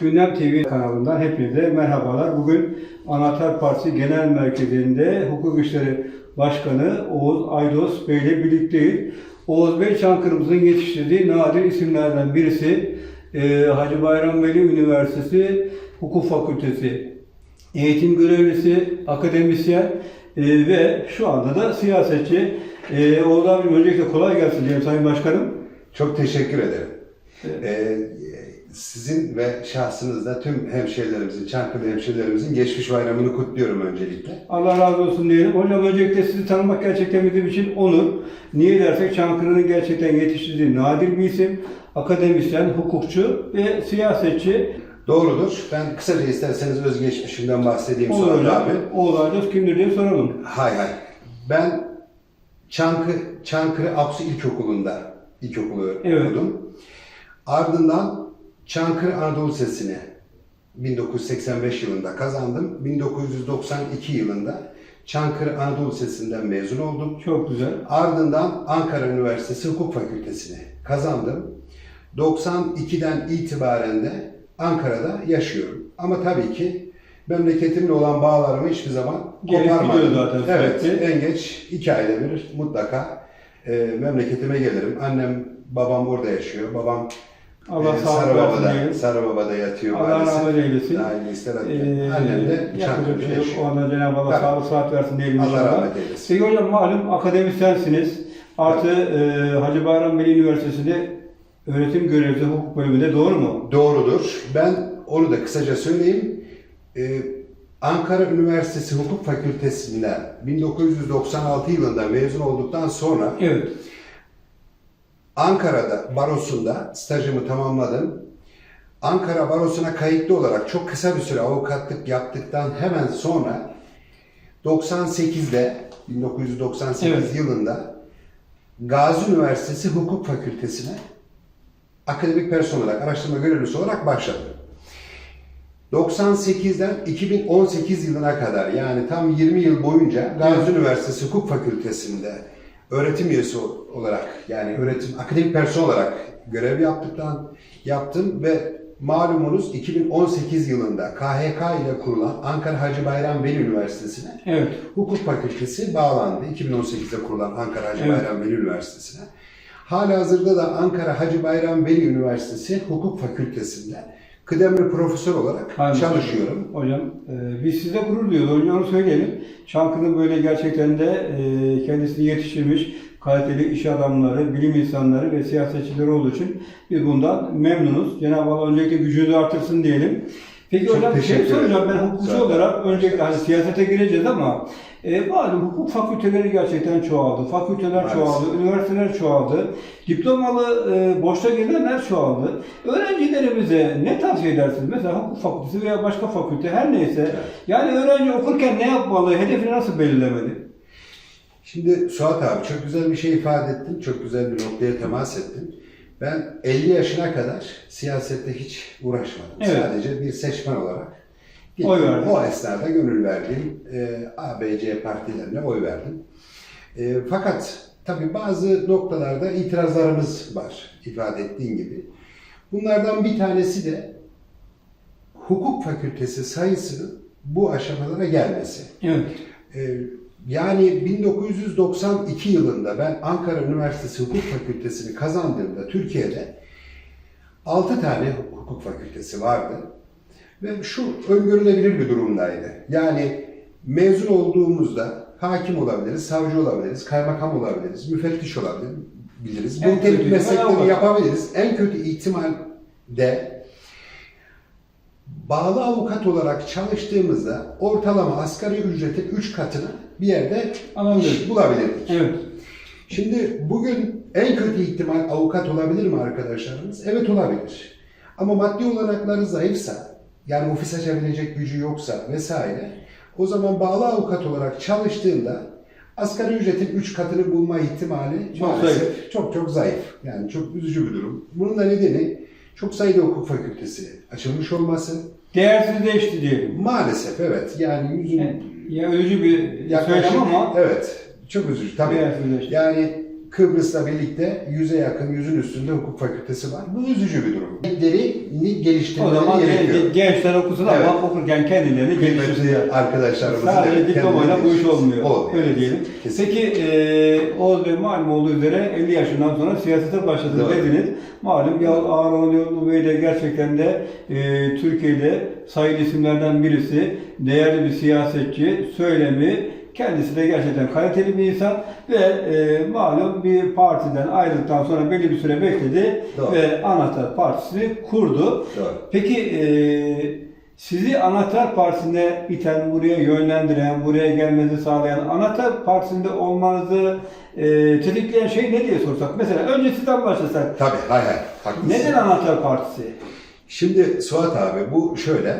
Gündem TV kanalından hepinize merhabalar. Bugün Anahtar Partisi Genel Merkezi'nde Hukuk İşleri Başkanı Oğuz Aydos Bey ile birlikteyiz. Oğuz Bey Çankırımızın yetiştirdiği nadir isimlerden birisi. Ee, Hacı Bayram Veli Üniversitesi Hukuk Fakültesi eğitim görevlisi, akademisyen e, ve şu anda da siyasetçi. E, Oğuz abi öncelikle kolay gelsin diyelim Sayın Başkanım. Çok teşekkür ederim. Evet. Ee, sizin ve şahsınızda tüm hemşehrilerimizin, Çankırı hemşehrilerimizin geçmiş bayramını kutluyorum öncelikle. Allah razı olsun diyelim. Hocam öncelikle sizi tanımak gerçekten bizim için onur. Niye dersek Çankırı'nın gerçekten yetiştirdiği nadir bir isim. Akademisyen, hukukçu ve siyasetçi. Doğrudur. Ben kısaca isterseniz özgeçmişimden bahsedeyim Olur sonra hocam. abi. Aydos kimdir diye soralım. Hay hay. Ben Çankı, Çankırı Aksu İlkokulu'nda ilkokulu Evet. okudum. Ardından Çankırı Anadolu Lisesi'ni 1985 yılında kazandım. 1992 yılında Çankırı Anadolu Lisesi'nden mezun oldum. Çok güzel. Ardından Ankara Üniversitesi Hukuk Fakültesini kazandım. 92'den itibaren de Ankara'da yaşıyorum. Ama tabii ki memleketimle olan bağlarımı hiçbir zaman koparmadım. zaten Evet, sürekli. en geç iki ayda bir mutlaka e, memleketime gelirim. Annem, babam burada yaşıyor. Babam Allah e, sağlık Sarıbaba'da, diyelim. Sarıbaba'da yatıyor Allah maalesef. rahmet eylesin. İyi ister Ee, Annem de Çankırı'da şey yaşıyor. Ona Cenab-ı Allah sağlık sıhhat versin diyelim Allah inşallah. rahmet eylesin. Peki hocam malum akademisyensiniz. Artı e, Hacı Bayram Veli Üniversitesi'nde öğretim görevlisi hukuk bölümünde doğru mu? Doğrudur. Ben onu da kısaca söyleyeyim. Ee, Ankara Üniversitesi Hukuk Fakültesinden 1996 yılında mezun olduktan sonra Evet. Ankara'da barosunda stajımı tamamladım. Ankara barosuna kayıtlı olarak çok kısa bir süre avukatlık yaptıktan hemen sonra 98'de 1998 Evet. yılında Gazi Üniversitesi Hukuk Fakültesine akademik personel olarak, araştırma görevlisi olarak başladım. 98'den 2018 yılına kadar yani tam 20 yıl boyunca Gazi. Üniversitesi Hukuk Fakültesi'nde öğretim üyesi olarak yani öğretim akademik personel olarak görev yaptıktan yaptım ve malumunuz 2018 yılında KHK ile kurulan Ankara Hacı Bayram Veli Üniversitesi'ne Evet. Hukuk Fakültesi bağlandı. 2018'de kurulan Ankara Hacı Evet. Bayram Veli Üniversitesi'ne. Halihazırda da Ankara Hacı Bayram Veli Üniversitesi Hukuk Fakültesi'nde kıdemli profesör olarak Aynen. çalışıyorum. Hocam e, biz size gurur duyuyoruz. Önce onu söyleyelim. Çankırı'nın böyle gerçekten de e, kendisini yetiştirmiş kaliteli iş adamları, bilim insanları ve siyasetçileri olduğu için biz bundan memnunuz. Cenab-ı Allah öncelikle gücünüzü artırsın diyelim. Peki Çok hocam bir şey soracağım. Ben hukukçu olarak öncelikle hani siyasete gireceğiz ama e, malum hukuk fakülteleri gerçekten çoğaldı. Fakülteler Maalesef. çoğaldı, üniversiteler çoğaldı. Diplomalı e, boşta gelenler çoğaldı. Öğrencilerimize ne tavsiye edersiniz? Mesela hukuk fakültesi veya başka fakülte her neyse. Evet. Yani öğrenci okurken ne yapmalı? Hedefini nasıl belirlemeli? Şimdi Suat abi çok güzel bir şey ifade ettin. Çok güzel bir noktaya temas ettin. Ben 50 yaşına kadar siyasette hiç uğraşmadım. Evet. Sadece bir seçmen olarak gittim. Oy verdin. O esnada gönül verdiğim e, ABC partilerine oy verdim. E, fakat tabii bazı noktalarda itirazlarımız var ifade ettiğin gibi. Bunlardan bir tanesi de hukuk fakültesi sayısının bu aşamalara gelmesi. Evet. Ee, yani 1992 yılında ben Ankara Üniversitesi Hukuk Fakültesini kazandığımda Türkiye'de 6 tane hukuk fakültesi vardı. Ve şu öngörülebilir bir durumdaydı. Yani mezun olduğumuzda hakim olabiliriz, savcı olabiliriz, kaymakam olabiliriz, müfettiş olabiliriz. Bu En ihtimal avukat. meslekleri yapabiliriz. En kötü ihtimalde bağlı avukat olarak çalıştığımızda ortalama asgari ücretin 3 katını bir yerde Anladım. bulabilirdik. Evet. Şimdi bugün en kötü ihtimal avukat olabilir mi arkadaşlarımız? Evet olabilir. Ama maddi olanakları zayıfsa, yani ofis açabilecek gücü yoksa vesaire, o zaman bağlı avukat olarak çalıştığında asgari ücretin 3 katını bulma ihtimali Çok maalesef zayıf. çok çok zayıf. Yani çok üzücü bir durum. Bunun da nedeni çok sayıda hukuk fakültesi açılmış olması. Değersizleşti diyelim. Maalesef evet. Yani yüzün Yani, ya ölücü bir yaklaşık söylem ama evet çok üzücü tabii. Yani Kıbrıs'la birlikte yüze yakın, yüzün üstünde hukuk fakültesi var. Bu üzücü bir durum. O geliştirmeleri zaman gerekiyor. gen- gençler okusun Evet. ama okurken kendilerini geliştirsinler. Arkadaşlarımızın Sadece diplomayla bu iş olmuyor. Olmuyor. Öyle diyelim. Kesinlikle. Peki e, Oğuz Bey malum olduğu üzere 50 yaşından sonra siyasete başladı Doğru. dediniz. Malum ya Ağrı Yollu Bey de gerçekten de e, Türkiye'de sayılı isimlerden birisi. Değerli bir siyasetçi, söylemi, kendisi de gerçekten kaliteli bir insan ve e, malum bir partiden ayrıldıktan sonra belli bir süre bekledi Doğru. ve Anahtar Partisi'ni kurdu. Doğru. Peki e, sizi Anahtar Partisi'ne iten, buraya yönlendiren, buraya gelmenizi sağlayan, Anahtar Partisi'nde olmanızı e, tetikleyen şey ne diye sorsak? Mesela önce sizden başlasak. Tabii, hay hay. Haklısın. Neden Anahtar Partisi? Şimdi Suat abi bu şöyle.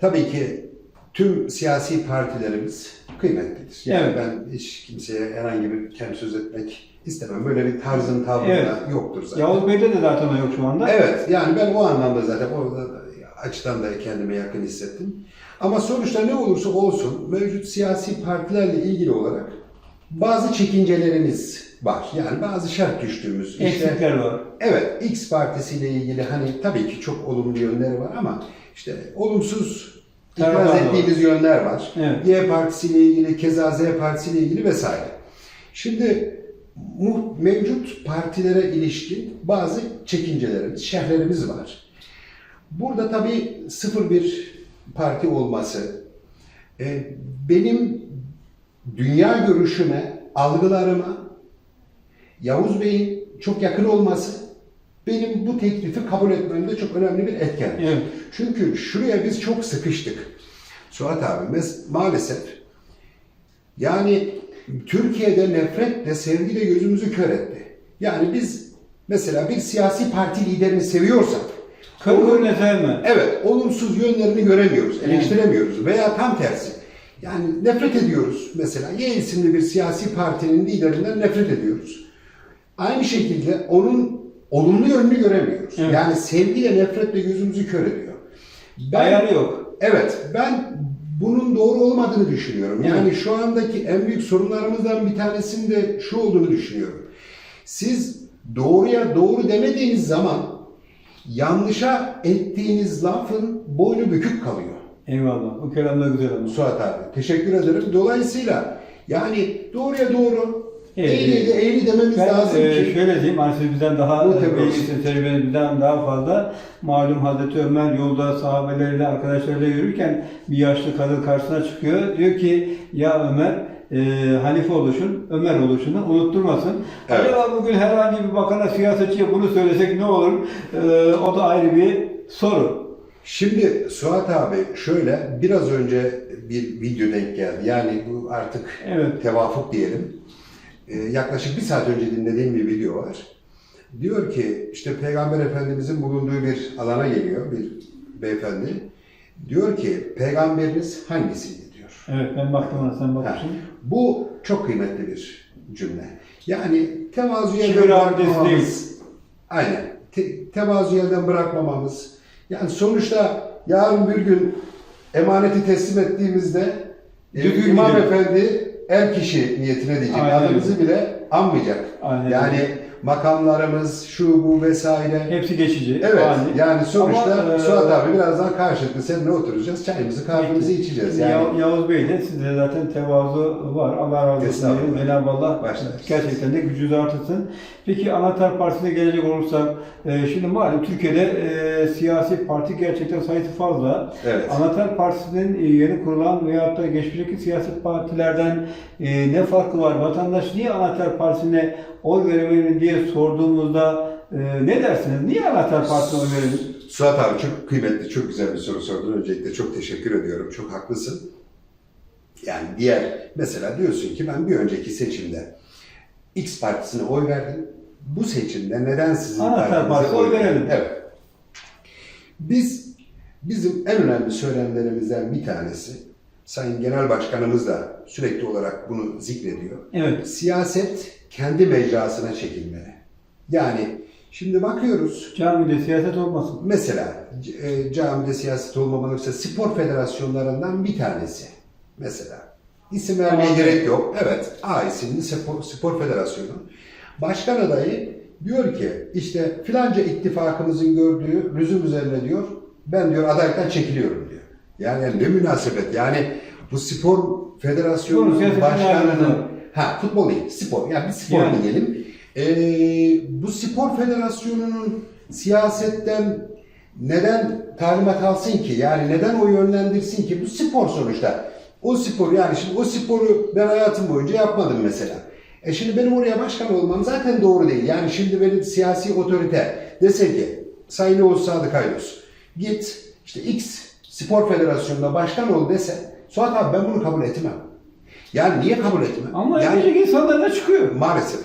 Tabii ki tüm siyasi partilerimiz kıymetlidir. Yani Evet. ben hiç kimseye herhangi bir kem söz etmek istemem. Böyle bir tarzım tavrım Evet. yoktur zaten. Yavuz Bey'de de zaten yok şu anda. Evet yani ben o anlamda zaten orada da açıdan da kendime yakın hissettim. Ama sonuçta ne olursa olsun mevcut siyasi partilerle ilgili olarak bazı çekincelerimiz var. Yani bazı şart düştüğümüz. işte- Eksikler var. Evet, X partisiyle ilgili hani tabii ki çok olumlu yönleri var ama işte olumsuz Taraflar da ettiğimiz yönler var. Evet. Y partisiyle ilgili, keza Z partisiyle ilgili vesaire. Şimdi mevcut partilere ilişkin bazı çekincelerimiz, şerhlerimiz var. Burada tabii sıfır bir parti olması, e, benim dünya görüşüme, algılarıma Yavuz Bey'in çok yakın olması benim bu teklifi kabul etmemde çok önemli bir etken. Evet. Çünkü şuraya biz çok sıkıştık. Suat abi maalesef yani Türkiye'de nefretle, sevgiyle gözümüzü kör etti. Yani biz mesela bir siyasi parti liderini seviyorsak kırına sevme. Evet, olumsuz yönlerini göremiyoruz, eleştiremiyoruz veya tam tersi. Yani nefret ediyoruz mesela. Y isimli bir siyasi partinin liderinden nefret ediyoruz. Aynı şekilde onun olumlu yönünü göremiyoruz. Evet. Yani sevgiyle nefretle gözümüzü kör ediyor. Ben- Ayarı yok. Evet, ben bunun doğru olmadığını düşünüyorum. Yani şu andaki en büyük sorunlarımızdan bir tanesinin de şu olduğunu düşünüyorum. Siz doğruya doğru demediğiniz zaman yanlışa ettiğiniz lafın boynu bükük kalıyor. Eyvallah. O kelam da güzel ama. Suat abi, teşekkür ederim. Dolayısıyla yani doğruya doğru, Evet. eğri de eğri dememiz Ben lazım e, ki. şöyle diyeyim, hani siz bizden daha bilgisiniz, tecrübeniz bizden daha fazla. Malum Hazreti Ömer yolda sahabeleriyle, arkadaşlarıyla yürürken bir yaşlı kadın karşısına çıkıyor. Diyor ki, ya Ömer, e, halife oluşun, Ömer oluşunu unutturmasın. Evet. Acaba bugün herhangi bir bakana, siyasetçiye bunu söylesek ne olur? E, o da ayrı bir soru. Şimdi Suat abi şöyle biraz önce bir video denk geldi. Yani bu artık Evet. tevafuk diyelim. Ee, yaklaşık bir saat önce dinlediğim bir video var. Diyor ki işte Peygamber Efendimizin bulunduğu bir alana geliyor bir beyefendi. Diyor ki peygamberiniz hangisiydi diyor. Evet, ben baktım ona, sen bakmışsın. bu çok kıymetli bir cümle. Yani tevazu yerden Şükür abidesi bırakmamamız. Aynen. Te, tevazu yerden bırakmamamız. Yani sonuçta yarın bir gün emaneti teslim ettiğimizde e, Düzgün İmam. Efendi er kişi niyetine diyecek. Aynen Adımızı bile anmayacak. Aynen yani makamlarımız, şu bu vesaire. Hepsi geçici. Evet, ani. yani sonuçta Ama, e, Suat abi birazdan karşılıklı seninle oturacağız, çayımızı kahvemizi içeceğiz. Yani Yav- Yavuz Bey de sizde zaten tevazu var. Allah razı olsun. Cenab-ı Allah Başlar. gerçekten de gücünüzü artırsın. Peki Anahtar Partisi'ne gelecek olursak, e, şimdi malum Türkiye'de e, siyasi parti gerçekten sayısı fazla. Evet. Anahtar Partisi'nin e, yeni kurulan veyahut da geçmişteki siyasi partilerden e, ne farkı var? Vatandaş niye Anahtar Partisi'ne oy veremeli diye sorduğumuzda e, ne dersiniz? Niye Anahtar Partisi'ne oy verelim? Suat abi çok kıymetli, çok güzel bir soru sordun. Öncelikle çok teşekkür ediyorum. Çok haklısın. Yani diğer, mesela diyorsun ki ben bir önceki seçimde X partisine oy verdim. Bu seçimde neden sizin Anahtar partinize oy verelim. Evet. Biz, bizim en önemli söylemlerimizden bir tanesi, Sayın Genel Başkanımız da sürekli olarak bunu zikrediyor. Evet. Siyaset kendi mecrasına çekilmeli. Yani şimdi bakıyoruz, Camide siyaset olmasın. Mesela e, camide siyaset olmamalıysa spor federasyonlarından bir tanesi. Mesela. İsim vermeye gerek yok. Evet. A isimli spor, spor federasyonu. Başkan adayı diyor ki işte filanca ittifakımızın gördüğü lüzum üzerine diyor ben diyor adaylıktan çekiliyorum diyor. Yani ne münasebet yani bu spor Spor federasyonu siyasetin başkanının. Ha futbol değil spor yani bir spor Yani. diyelim. Ee, bu spor federasyonunun siyasetten neden talimat alsın ki? Yani neden o yönlendirsin ki? Bu spor sonuçta. O spor yani şimdi o sporu ben hayatım boyunca yapmadım mesela. E şimdi benim oraya başkan olmam zaten doğru değil. Yani şimdi benim siyasi otorite dese ki Sayın Oğuz Sadık Aydos git işte X spor federasyonuna başkan ol dese Suat abi ben bunu kabul etmem. Yani niye kabul etmem? Ama yani, yani, insanlar da çıkıyor. Maalesef.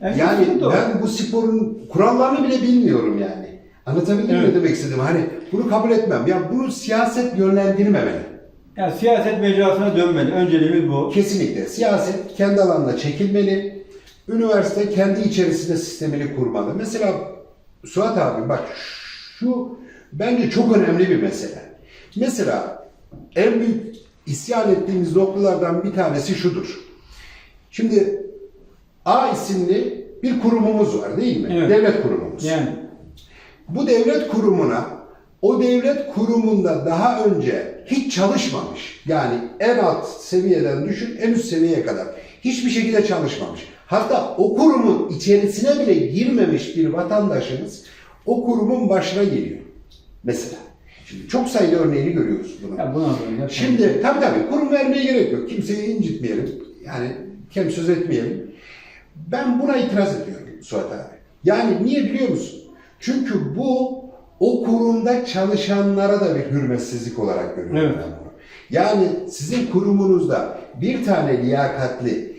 Evet, yani ben bu sporun kurallarını bile bilmiyorum yani. Anlatabildim mi Evet. demek istedim? Hani bunu kabul etmem. Ya bunu siyaset yönlendirmemeli. Yani siyaset mecrasına dönmeli. Önceliğimiz bu. Kesinlikle. Siyaset kendi alanına çekilmeli. Üniversite kendi içerisinde sistemini kurmalı. Mesela Suat abi bak şu bence çok önemli bir mesele. Mesela en büyük isyan ettiğimiz noktalardan bir tanesi şudur. Şimdi A isimli bir kurumumuz var değil mi? Evet. Devlet kurumumuz. Yani Bu devlet kurumuna o devlet kurumunda daha önce hiç çalışmamış. Yani en alt seviyeden düşün en üst seviyeye kadar. Hiçbir şekilde çalışmamış. Hatta o kurumun içerisine bile girmemiş bir vatandaşımız o kurumun başına geliyor. Mesela. Şimdi çok sayıda örneğini görüyoruz bunun. ya buna. Şimdi tabii tabii kurum vermeye gerek yok. Kimseyi incitmeyelim. Yani kem söz etmeyelim. Ben buna itiraz ediyorum Suat abi. Yani niye biliyor musun? Çünkü bu o kurumda çalışanlara da bir hürmetsizlik olarak görüyorum Evet. ben bunu. Yani sizin kurumunuzda bir tane liyakatli,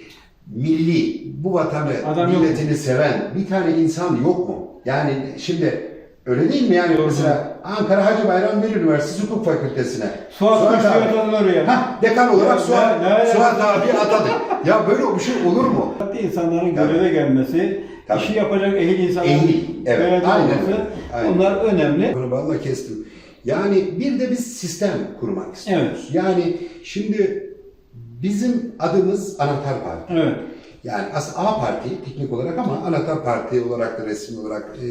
milli, bu vatanı, Adam yok milletini seven bir tane insan yok mu? Yani şimdi öyle değil mi yani Doğru. mesela Ankara Hacı Bayram Veli Üniversitesi Hukuk Fakültesine. Suat Kuş abi. oraya. Hah, dekan olarak Ya, Suat, ne alakası Suat abi atadık. Ya böyle bir şey olur mu? İnsanların Tabii. göreve gelmesi, Tabii. işi yapacak ehil insanların Ehil, evet, aynen olması, aynen. bunlar önemli. Bunu valla kestim. Yani bir de biz sistem kurmak istiyoruz. Yani şimdi bizim adımız Anahtar Parti. Evet. Yani aslında A Parti teknik olarak ama Anahtar Parti olarak da resmi olarak e,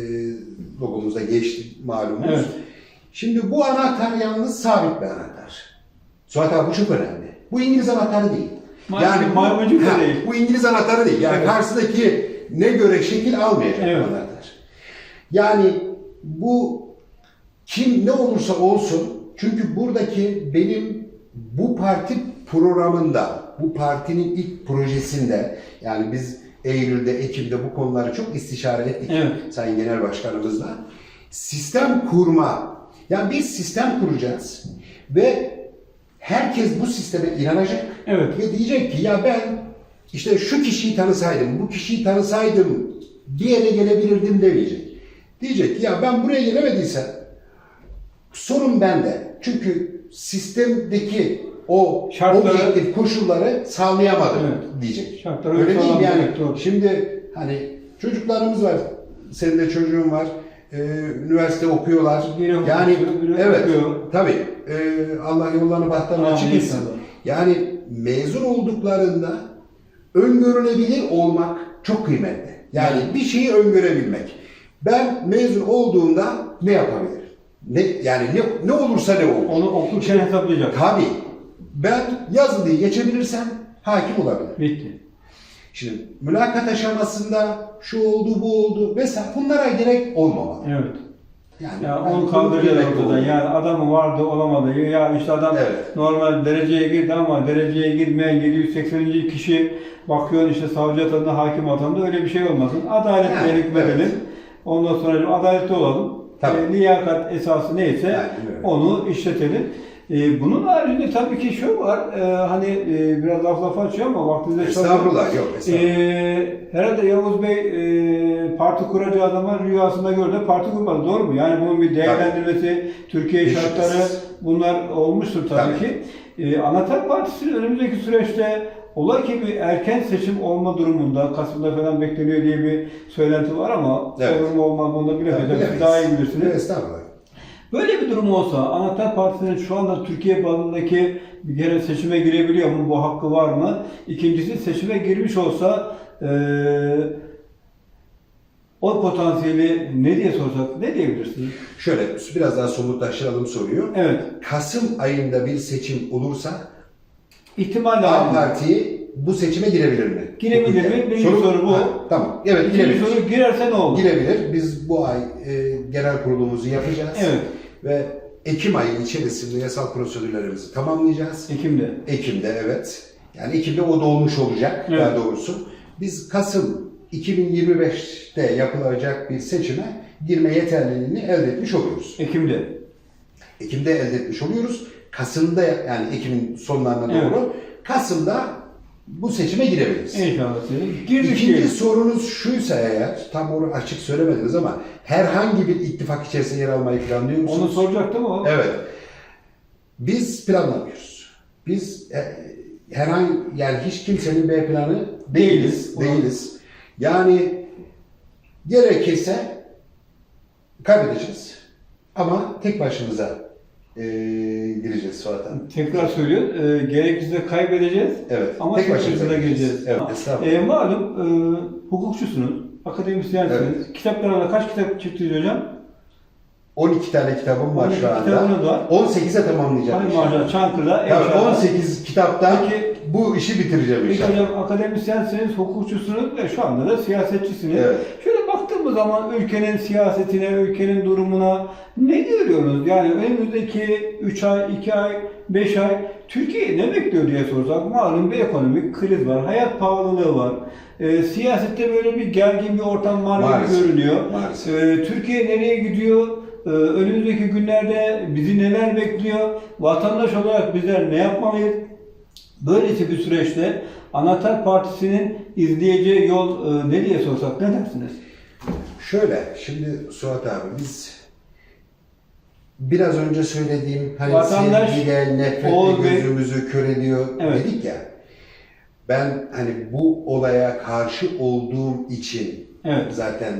logomuzda geçti malumunuz. Evet. Şimdi bu anahtar yalnız sabit bir anahtar. Suat abi bu çok önemli. Bu İngiliz anahtarı değil. Bu- maymuncuk da değil. Bu İngiliz anahtarı değil. Yani Evet. karşıdaki ne göre şekil almayacak Evet. anahtar. Yani bu kim ne olursa olsun çünkü buradaki benim bu parti programında, bu partinin ilk projesinde yani biz Eylül'de, Ekim'de bu konuları çok istişare ettik Evet. Sayın Genel Başkanımızla. Sistem kurma, yani biz sistem kuracağız ve herkes bu sisteme inanacak Evet. ve diyecek ki ya ben işte şu kişiyi tanısaydım, bu kişiyi tanısaydım bir yere gelebilirdim demeyecek. Diyecek ki ya ben buraya gelemediysem sorun bende. Çünkü sistemdeki o Şartları- objektif koşulları sağlayamadım Evet. diyecek. Şartları Öyle değil yani? doğru. Şimdi hani çocuklarımız var. Senin de çocuğun var. Ee, üniversite okuyorlar. Hukuk yani okuyor, evet. okuyor. Tabii. Ee, Allah yollarını bahtlarını Amin açık etsin. Yani mezun olduklarında öngörülebilir olmak çok kıymetli. Yani bir şeyi öngörebilmek. Ben mezun olduğumda ne yapabilirim? Ne yani ne ne olursa ne olur. Onu okurken hesaplayacak. Tabii. Ben yazılıyı geçebilirsem hakim olabilirim. Bitti. Şimdi mülakat aşamasında şu oldu bu oldu vesaire bunlara gerek olmamalı. Evet. Yani Ya ben onu gerek ortadan. Yani adamı vardı olamadı. Ya işte adam Evet. normal dereceye girdi ama dereceye girmeyen 780. kişi bakıyor işte savcı atandı, hakim atandı. Öyle bir şey olmasın. Adaletle Yani, hükmedelim. evet. Ondan sonra adaletli olalım. Tabii. E, liyakat esası neyse öyle. onu işletelim. E, bunun haricinde tabii ki şu var. e, hani e, biraz laf laf açıyor ama vaktinizde Estağfurullah yok estağfurullah. ee, herhalde Yavuz Bey e, parti kuracağı zaman rüyasında gördü parti kurmadı. Doğru mu? Yani bunun bir değerlendirmesi, Türkiye Hiç şartları bunlar olmuştur tabii, Tabii. ki. Ee, Anahtar Partisi önümüzdeki süreçte ola ki bir erken seçim olma durumunda Kasım'da falan bekleniyor diye bir söylenti var ama Evet. olur mu olmaz bunu da Bilemeyiz. daha iyi bilirsiniz. Estağfurullah. Böyle bir durum olsa Anahtar Partisi'nin şu anda Türkiye bazındaki bir kere seçime girebiliyor mu? Bu hakkı var mı? İkincisi seçime girmiş olsa eee o potansiyeli ne diye sorsak ne diyebilirsiniz? Şöyle biraz daha somutlaştıralım soruyu. Evet. Kasım ayında bir seçim olursa İhtimal A dahilinde. Bu seçime girebilir mi? Girebilir mi? Birinci soru bu. Ha, tamam. Evet İkinci girebilir. soru girerse ne olur? Girebilir. Biz bu ay e, genel kurulumuzu yapacağız. Evet. Ve Ekim ayı içerisinde yasal prosedürlerimizi tamamlayacağız. Ekim'de. Ekim'de evet. Yani Ekim'de o dolmuş olacak Evet. daha doğrusu. Biz Kasım 2025'te yapılacak bir seçime girme yeterliliğini elde etmiş oluyoruz. Ekim'de. Ekim'de elde etmiş oluyoruz. Kasım'da yani Ekim'in sonlarına Evet. doğru Kasım'da bu seçime girebiliriz. İnşallah. Girdik İkinci diyelim. sorunuz şuysa eğer, tam onu açık söylemediniz ama herhangi bir ittifak içerisinde yer almayı planlıyor musunuz? Onu soracaktım ama. Evet. Biz planlamıyoruz. Biz e, herhangi yani hiç kimsenin B planı değiliz. Değiliz. Değiliz. Yani gerekirse kaybedeceğiz. Ama tek başımıza e, gireceğiz abi. Tekrar söylüyor. E, gerekirse kaybedeceğiz. Evet. Ama tek başımıza gireceğiz. Evet. Estağfurullah. E, malum e, hukukçusunuz. Akademisyensiniz. Kitaplarına kaç kitap çıktı hocam? 12 tane kitabım var 12 şu anda. kitabınız var. 18'e tamamlayacağım. Hani inşallah. maşallah Çankırı'da Evet, inşallah. 18 kitaptan Peki- bu işi bitireceğim Peki inşallah. hocam akademisyensiniz, hukukçusunuz ve şu anda da siyasetçisiniz. Evet. Şöyle zaman ülkenin siyasetine, ülkenin durumuna ne görüyorsunuz? Yani önümüzdeki 3 ay, 2 ay, 5 ay Türkiye ne bekliyor diye sorsak malum bir ekonomik kriz var, hayat pahalılığı var. Ee, siyasette böyle bir gergin bir ortam var gibi görünüyor. Maalesef. Ee, Türkiye nereye gidiyor? Ee, önümüzdeki günlerde bizi neler bekliyor? Vatandaş olarak bizler ne yapmalıyız? Böylesi bir süreçte Anahtar Partisi'nin izleyeceği yol e, ne diye sorsak ne dersiniz? Şöyle, şimdi Suat abi biz biraz önce söylediğim hani Vatandaş, sevgiyle, nefretle gözümüzü kör ediyor Evet. dedik ya. Ben hani bu olaya karşı olduğum için Evet. zaten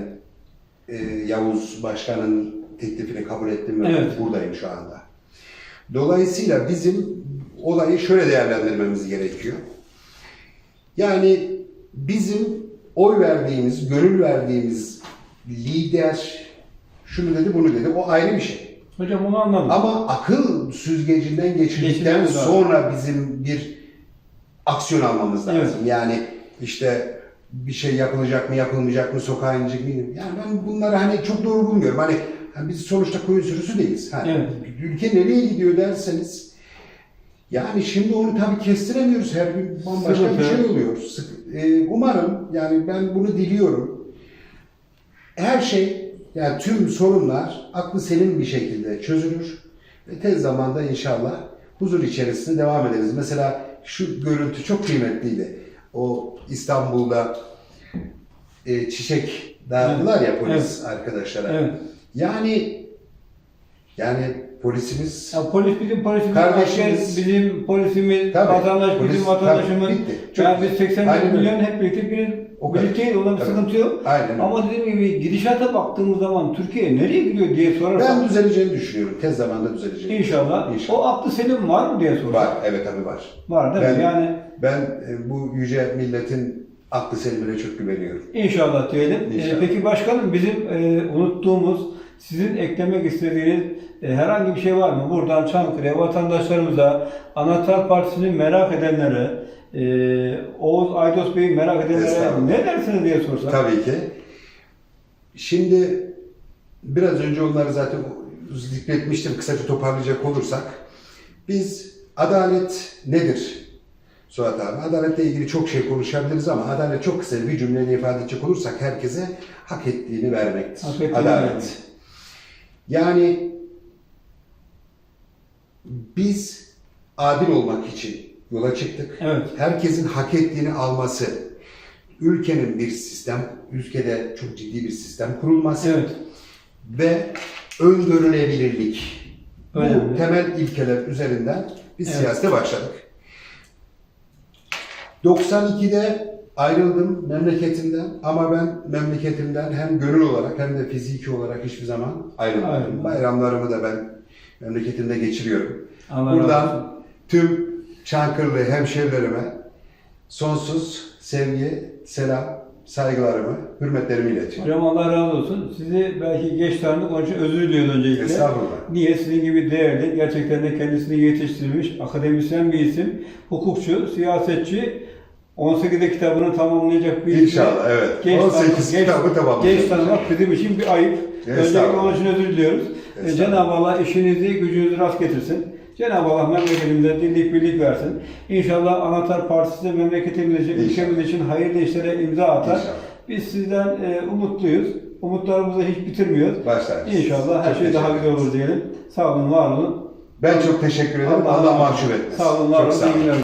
e, Yavuz Başkan'ın teklifini kabul ettim ve Evet. buradayım şu anda. Dolayısıyla bizim olayı şöyle değerlendirmemiz gerekiyor. Yani bizim oy verdiğimiz, gönül verdiğimiz lider şunu dedi bunu dedi o ayrı bir şey. Hocam onu anladım. Ama akıl süzgecinden geçirdikten sonra bizim bir aksiyon almamız lazım. Evet. Yani işte bir şey yapılacak mı yapılmayacak mı sokağa inecek mi? Yani ben bunları hani çok doğru bulmuyorum. Hani, biz sonuçta koyun sürüsü değiliz. Hani Evet. Ülke nereye gidiyor derseniz yani şimdi onu tabii kestiremiyoruz. Her gün bambaşka bir Sıkıntı. şey oluyor. Sık- e, umarım yani ben bunu diliyorum. Her şey yani tüm sorunlar aklı selim bir şekilde çözülür ve tez zamanda inşallah huzur içerisinde devam ederiz. Mesela şu görüntü çok kıymetliydi. O İstanbul'da e, çiçek dağıttılar ya polis arkadaşlara. Evet. Yani yani polisimiz Ya polis bizim polisimiz, Kardeşimiz. bizim polisimiz, Tabii, vatandaş polis- bizim vatandaşımız. tabii, bitti. Çok yani biz 80 Aynen öyle. milyon hep birlikte bir O kadar. birlikteyiz, ona bir sıkıntı yok. Aynen. Ama dediğim gibi gidişata baktığımız zaman Türkiye nereye gidiyor diye sorarsak ben düzeleceğini düşünüyorum. Tez zamanda düzeleceğini. inşallah, İnşallah. o aklı selim var mı diye sorarsak. Var, evet tabii var. Var değil Ben- mi? Yani Ben e, bu yüce milletin aklı selimine çok güveniyorum. İnşallah diyelim. İnşallah. Ee, peki başkanım bizim e, unuttuğumuz, sizin eklemek istediğiniz e, herhangi bir şey var mı? Buradan Çankırı'ya vatandaşlarımıza, Anahtar Partisi'ni merak edenlere, e, Oğuz Aydos Bey'i merak edenlere Estağfurullah. ne dersiniz diye sorsak. Tabii ki. Şimdi biraz önce onları zaten zikretmiştim kısaca toparlayacak olursak. Biz adalet nedir? Suat abi, adaletle ilgili çok şey konuşabiliriz ama adalet çok kısa bir cümleyle ifade edecek olursak herkese hak ettiğini vermektir. Hak ettiğini adalet. vermek. Yani biz adil olmak için yola çıktık. Evet. Herkesin hak ettiğini alması, ülkenin bir sistem, ülkede çok ciddi bir sistem kurulması Evet. ve öngörülebilirlik. Bu Önemli. temel ilkeler üzerinden biz Evet. siyasete başladık. 92'de ayrıldım memleketimden ama ben memleketimden hem gönül olarak hem de fiziki olarak hiçbir zaman ayrılmadım. Bayramlarımı da ben memleketimde geçiriyorum. Allah. Buradan tüm Çankırılı hemşehrilerime sonsuz sevgi, selam, saygılarımı, hürmetlerimi iletiyorum. Hocam Allah razı olsun. Sizi belki geç tanıdık, onun için özür diliyoruz öncelikle. Estağfurullah. Niye? Sizin gibi değerli, gerçekten de kendisini yetiştirmiş, akademisyen bir isim, hukukçu, siyasetçi, 18'de kitabını tamamlayacak bir isim. İnşallah evet. Genç 18 tanımak, kitabı genç, tamamlayacağım. genç tanımak bizim için bir ayıp. Öncelikle onun için özür diliyoruz. Cenab-ı Allah işinizi, gücünüzü rast getirsin. Cenab-ı Allah memleketimize dirlik birlik versin. İnşallah Anahtar Partisi de memleketimiz için, ülkemiz için hayırlı işlere imza atar. İnşallah. Biz sizden e, umutluyuz. Umutlarımızı hiç bitirmiyoruz. Başlar. İnşallah her Çok şey daha güzel olur diyelim. Sağ olun, var olun. Ben çok teşekkür ederim. Allah mahcup etmesin. Sağ olun, var olun. sağ.